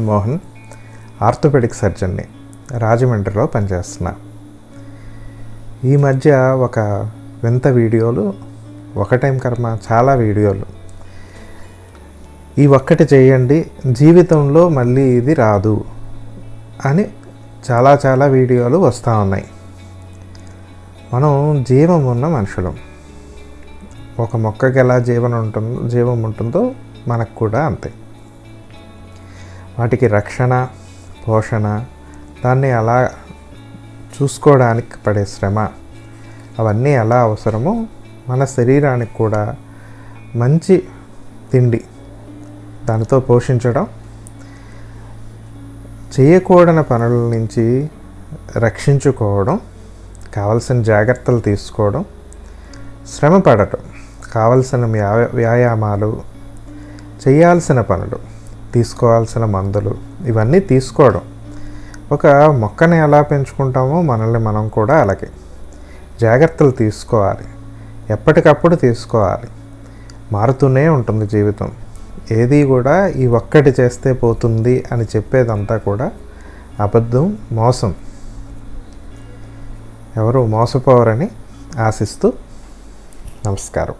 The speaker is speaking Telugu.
మోహన్ ఆర్థోపెడిక్ సర్జన్ని రాజమండ్రిలో పనిచేస్తున్నా. ఈ మధ్య ఒక వింత వీడియోలు ఒక టైం కర్మ చాలా వీడియోలు. ఈ ఒక్కటి చేయండి జీవితంలో మళ్ళీ ఇది రాదు అని చాలా చాలా వీడియోలు వస్తూ ఉన్నాయి. మనం జీవం ఉన్న మనుషులం. ఒక మొక్కకి ఎలా జీవనం ఉంటుందో జీవం ఉంటుందో మనకు కూడా అంతే. వాటికి రక్షణ పోషణ దాన్ని అలా చూసుకోవడానికి పడే శ్రమ అవన్నీ ఎలా అవసరమో మన శరీరానికి కూడా మంచి తిండి దానితో పోషించడం చేయకూడని పనుల నుంచి రక్షించుకోవడం కావలసిన జాగ్రత్తలు తీసుకోవడం శ్రమ పడటం కావలసిన వ్యా వ్యాయామాలు చేయాల్సిన పనులు. తీసుకోవాల్సిన మందులు. ఇవన్నీ తీసుకోవడం. ఒక మొక్కని ఎలా పెంచుకుంటామో మనల్ని మనం కూడా అలాగే జాగ్రత్తలు తీసుకోవాలి. ఎప్పటికప్పుడు తీసుకోవాలి. మారుతూనే ఉంటుంది జీవితం. ఏది కూడా ఈ ఒక్కటి చేస్తే పోతుంది అని చెప్పేదంతా కూడా అబద్ధం మోసం. ఎవరు మోసపోవరని ఆశిస్తూ నమస్కారం.